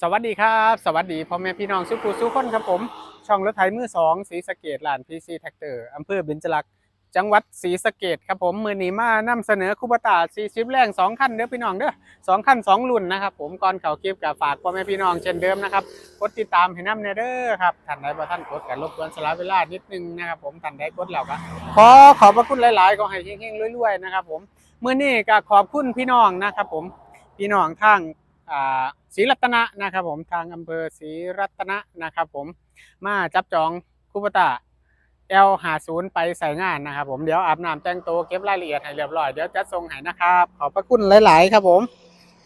สวัสดีครับ สวัสดีพ่อแม่พี่น้องสุขุสุคนครับผม ช่องรถไถมือสองศรีสะเกดลานพีซีแท็กเตอร์อำเภอเบญจลัก จังหวัดศรีสะเกดครับผมมือนีมานำเสนอคูปตา40แรง2คันเด้อพี่น้องเด้อสองคันสองรุ่นนะครับผมก่อนเข่าคลิปกับฝากพ่อแม่พี่น้องเช่นเดิมนะครับกดติดตามให้น้ำเนเด้อครับท่านใดบ่ท่านกดกันรบกวนสละเวลานิดนึงนะครับผมท่านใดกดแล้วก็ขอขอบพระคุณหลาย ๆ ก็ให้เฮงๆรวยๆนะครับผมมื้อนี้ก็ขอบคุณพี่น้องนะครับผมพี่น้องทาง ศรีรัตนะนะครับผมทางอำเภอศรีรัตนะนะครับผมมาจับจองคูปตาเอลหาศูนย์ไปใส่งานนะครับผมเดี๋ยวอาบน้ำแต่งตัวเก็บรายละเอียดให้เรียบร้อยเดี๋ยวจะส่งให้นะครับขอบพระคุณหลาย ๆ ครับผม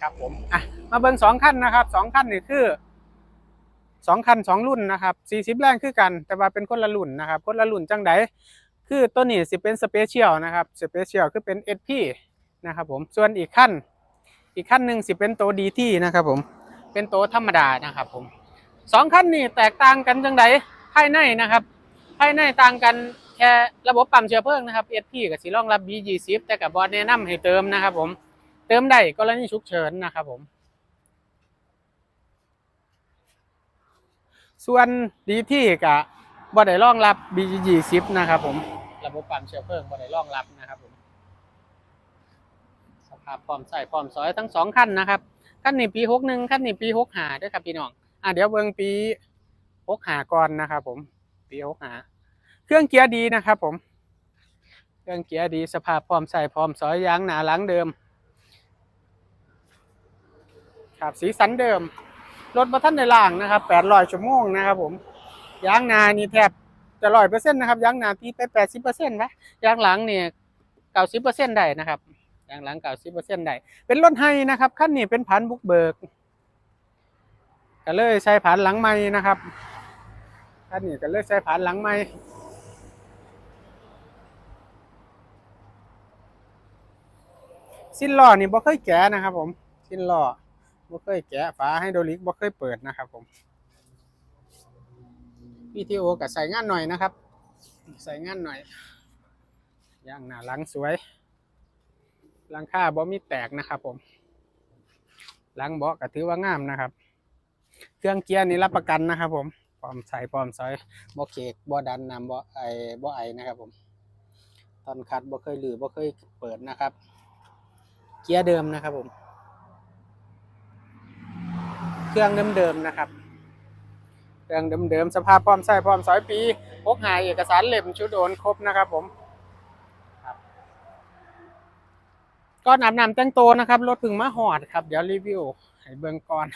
ครับผมอะมาเบิ่งสองขั้นนะครับสองขั้นนี่คือสองคันสองรุ่นนะครับสี่สิบแรงคือกัน แต่ว่าเป็นคนละรุ่นนะครับ คนละรุ่นจังไดคือตัวนี้สิเป็นสเปเชียลนะครับสเปเชียลคือเป็น SP นะครับผมส่วนอีกขั้น อีกขั้นหนึ่งสิเป็นตัวดีที่นะครับผมเป็นตัวธรรมดานะครับผมสองขั้นนี้แตกต่างกันจังไดภายในนะครับภายในต่างกันแค่ระบบปั๊มเชื้อเพลิงนะครับ SP กับสีรองรับ B20 แต่กับบอแนะนำให้เติมนะครับผมเติมได้กรณีฉุกเฉินนะครับผม ส่วนดีที่กับบอได้รองรับ B20 นะครับผมระบบปั๊มเชื้อเพลิงบอได้รองรับนะครับผม สภาพพร้อมใส่พร้อมซอยทั้งสองคันนะครับคันนี้ปีหกหนึ่งคันนี้ปีหกหาด้วยครับพี่น้องอะเดี๋ยวเบิ่งปีหกหาก่อนนะครับผมปีหกหาเครื่องเกียร์ดีนะครับผม เครื่องเกียร์ดีสภาพพร้อมใส่พร้อมซอยยางหนาหลังเดิม ครับสีสันเดิมรถบัทันในล่างนะครับแปดร้อยชั่วโมงนะครับผมยางหนานี่แทบจะร้อยเปอร์เซ็นต์นะครับยางหนาที่ไปแปดสิบเปอร์เซ็นต์ไหมยางหลังเนี่ยเก้าสิบเปอร์เซ็นต์ได้นะครับ ยางหลังเก่าสิบเปอร์เซ็นต์ได้เป็นรถไฮนะครับขั้นนี้เป็นผันบุกเบิกก็เลยใช้ผันหลังไม้นะครับขั้นนี้ก็เลยใช้ผันหลังไม้สิ้นล้อนี่บ่เคยแกะนะครับ ผม สิ้นล้อบ่เคยแกะฝาให้โดรลิกบ่เคยเปิดนะครับ ผม PTO ก็ใส่งานหน่อยนะครับ ใส่งานหน่อยย่างหน้าหลังสวย หลังคาบ่มีแตกนะครับผม หลังเบาะก็ถือว่างามนะครับ เครื่องเกียร์นี่รับประกันนะครับผมพร้อมใส่พร้อมซอยบ่เคกบ่ดันน้ำบ่ไอบ่ไอนะครับผม ตอนคัดบ่เคยหรือบ่เคยเปิดนะครับ เกียร์เดิมนะครับผม เครื่องเดิมๆนะครับเครื่องเดิมๆสภาพพร้อมใส่พร้อมซอยปีพกหายเอกสารเล่มชุดโอนครบนะครับผม ก่อนอาบน้ำแต่งตัวนะครับรถพึ่งมาหอดครับ เดี๋ยวรีวิวให้เบิ่งก่อน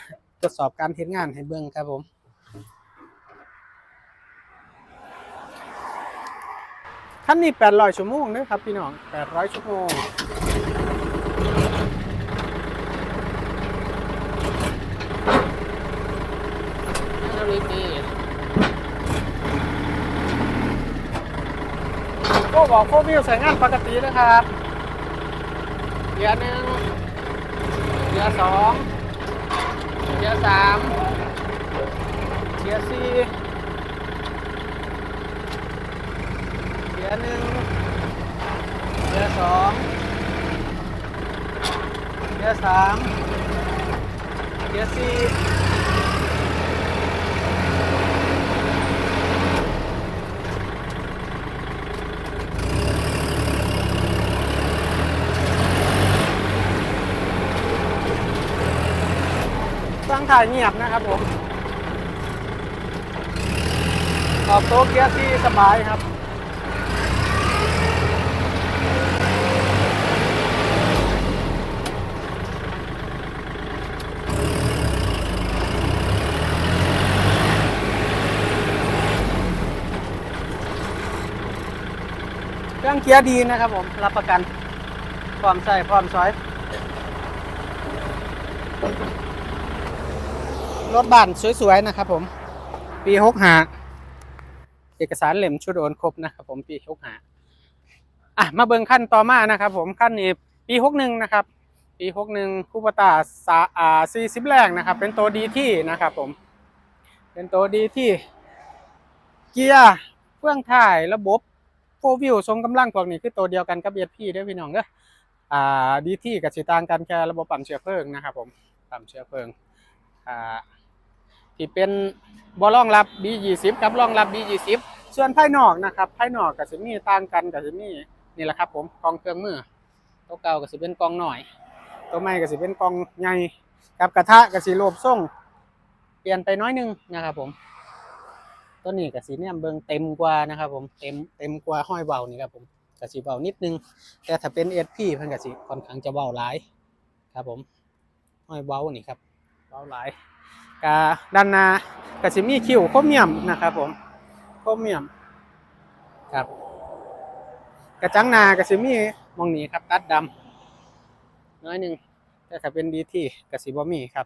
ทดสอบการเฮ็ดงานให้เบิ่งครับผมคันนี้800ชั่วโมงเด้อครับพี่น้อง800ชั่วโมงนาฬิกาโอ้บอกวิวใส่งานปกตินะครับ เกียหนึ่งเสียสองเสียสามเสียสี่เสียหนึ่งเสียสองเสียสามเสียสี่ ถ่ายเงียบนะครับผมออกโต๊ะเกียร์สี่สบายครับเครื่องเกียร์ดีนะครับผม รับประกัน พร้อมใส่พร้อมซอย รถบ้านสวยๆนะครับผม ปีหกหาเอกสารเหล่มชุดโอนครบนะครับผมปีหกหาอะมาเบิ่งขั้นต่อมานะครับผมขั้นนี้ปีหกหนึ่งนะครับ ปีหกหนึ่งคูปตาสาอ่าสี่สิบแรกนะครับ เป็นตัวดีที่นะครับผม เป็นตัวดีที่ เกียร์เฟื่องถ่ายระบบโฟวิวทรงกำลังพวกนี้คือตัวเดียวกันกับเบียดพี่ด้วยพี่น้องเด้ออ่าดีที่กับสีต่างกันแค่ระบบปั๊มเชื้อเพลิงนะครับผมปั๊มเชื้อเพลิงอ่า ที่เป็นบ่รองรับ B20 กับรองรับ B20 ส่วนภายนอกนะครับภายนอกก็สิมีต่างกันก็สิมีนี่แหละครับ ผมกองเครื่องมือตัวเก่าก็สิเป็นกองหน่อย ตัวใหม่ก็สิเป็นกองใหญ่กับกระทะก็สิโลบส่งเปลี่ยนไปน้อยนึงนะครับผมตัวนี้ก็สีเนี่ยเบิงเต็มกว่านะครับ ผมเต็มเต็มกว่าห้อยเบานี่ครับผมก็สีเบานิดนึง แต่ถ้าเป็นเอสพีเพิ่นก็สิค่อนข้างจะเบาหลายครับผมห้อยเบานี่ครับเบาหลาย กาด้านหน้าก็สิมีคิวโครเมียมนะครับผมโครเมียมครับกระจังหน้าก็สิมีหมองนี้ครับตัดดำน้อยหนึงแต่ถ้าเป็นดีที่ก็สิบ่มีครับ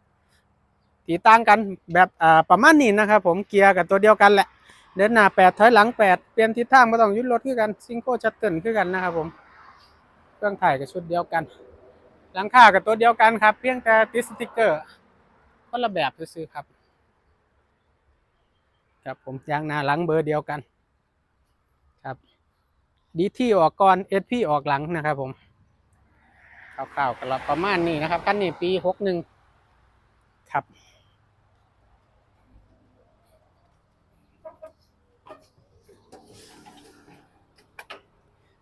ตีต่างกันแบบอ่าประมาณนี้นะครับผมเกียร์กับตัวเดียวกันแหละเดินหน้าแปดถอยหลังแปดเปลี่ยนทิศทางไม่ต้องยุดรถคือกันซิงโก้ชัตเติลคือกันนะครับผมเครื่องถ่ายกับชุดเดียวกัน หลังคากับตัวเดียวกันครับ เพียงแต่ติดสติกเกอร์ คนละแบบซื้อๆครับ ครับผมยางหน้าหลังเบอร์เดียวกัน ครับดีที่ออกก่อนเอสพีออกหลังนะครับผมคร่าวๆกันละประมาณนี้นะครับคันนี้ปีหกหนึ่งครับ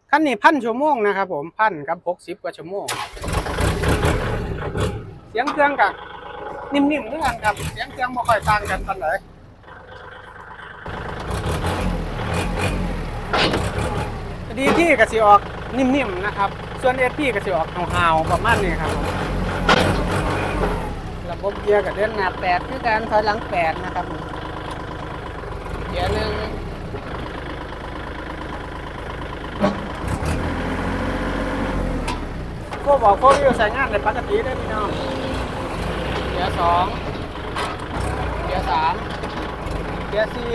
คันนี้พันชั่วโมงนะครับผมพันกับหกสิบกว่าชั่วโมง เสียงเครื่องกับ นิ่มๆด้วยกันครับเสียงเครื่องไม่ค่อยต่างกันปานไหนดีที่กสิออกนิ่มๆนะครับ ส่วนเอที่กสิออกหาวๆประมาณนี้ครับระบบเกียร์กับเดินหน้าแปดคือการถอยหลังแปดนะครับเกียร์หนึ่งพวกบอกพวกที่ใช้งานในปกติได้พี่น้อง กียร์สองเกียร์สามเกียร์สี่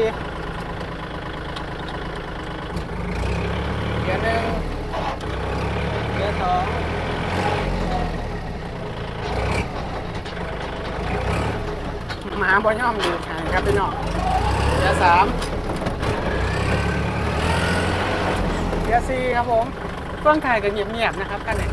เกียร์หนึ่งเกียร์สองมาบ่ย่อมดีใช่งครับพี่น้องเกียร์สามเกียร์สี่ครับผมเครื่องถ่ายก็เงียบๆนะครับกันเนี่ย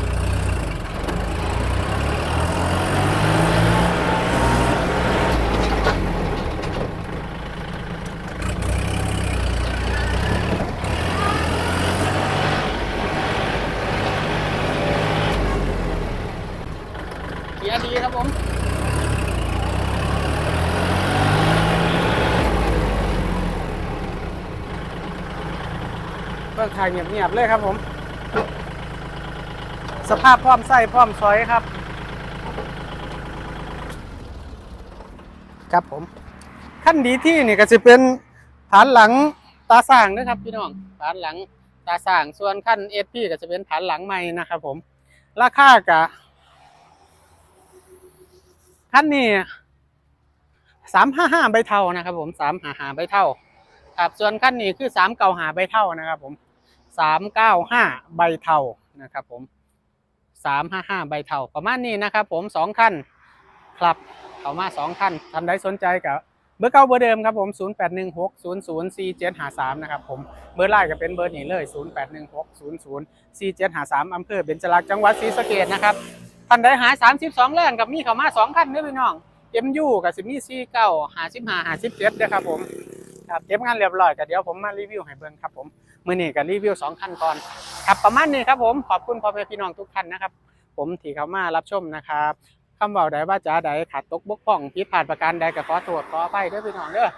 เกียร์ดีครับผม เพิ่งถ่ายเงียบๆเลยครับผม สภาพพร้อมใส่พร้อมซอยครับ ครับผม ขั้นดีที่นี่ก็จะเป็นฐานหลังตาสร้างนะครับพี่น้องฐานหลังตาสร้างส่วนขั้นเอสพีก็จะเป็นฐานหลังใหม่นะครับผม ราคากะขั้นนี้สามห้าห้าใบเท่านะครับผมสามห้าห้าใบเท่าครับส่วนขั้นนี้คือสามเก้าหาใบเท่านะครับผม สามเก้าห้าใบเท่านะครับผมสามห้าห้าใบเท่าประมาณนี้นะครับผมสองขั้นครับเข้ามาสองขั้นท่านใดสนใจกับเบอร์เก้าเบอร์เดิมครับผม0 8 1 6 0 0 4 7 5 3นะครับผมเบอร์ไลน์ก็เป็นเบอร์นี้เลย 0 8 1 6 0 0 4 7 5 3อำเภอเบญจลักษณ์จังหวัดศรีสะเกษนะครับท่านใดหา32แรงกับมีเข้ามา2คันด้อพี่น้อง MU กับสิมี่49 55 57เด้อครับผมครับเก็บงานเรียบร้อยก็เดี๋ยวผมมารีวิวให้เบิ่งครับผม มื้อนี้ก็รีวิว2คันก่อนครับประมาณนี้ครับผมขอบคุณพ่อแม่พี่น้องทุกท่านนะครับ ผมที่เข้ามารับชมนะครับคำเว้าใดว่าจาใดขาดตกบกพร่องผิดพลาดประการใดก็ขอโทษขออภัยเด้อพี่น้องเด้อ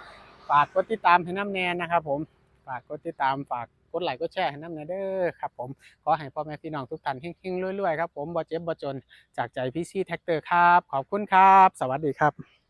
ฝากกดติดตามให้น้ำแนนนะครับผมฝากกดติดตามฝากกดไลค์กดแชร์ให้น้ำแนนเด้อครับผมขอให้พ่อแม่พี่น้องทุกท่านเฮงๆรวยๆครับผมบ่เจ็บบ่จนจากใจพี่ซี่แท็กเตอร์ครับ ขอบคุณครับ สวัสดีครับ